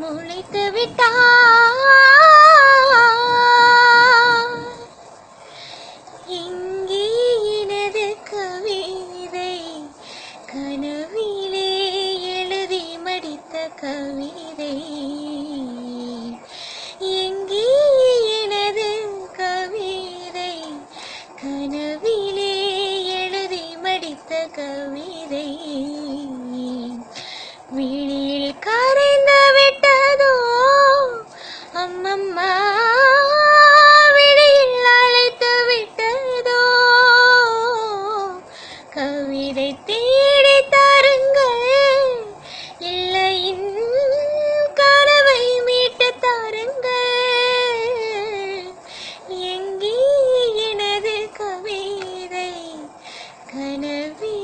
விட்டார். இங்கே எனது கவிதை கனவிலே எழுதி மடித்த கவிதை. எங்கே எனது கவிதை கனவிலே எழுதி மடித்த கவிதை. அதை தேடி தாருங்கள். இல்லையின் கனவை மீட்டு தாருங்கள். எங்கே எனது கவிதை? கனவி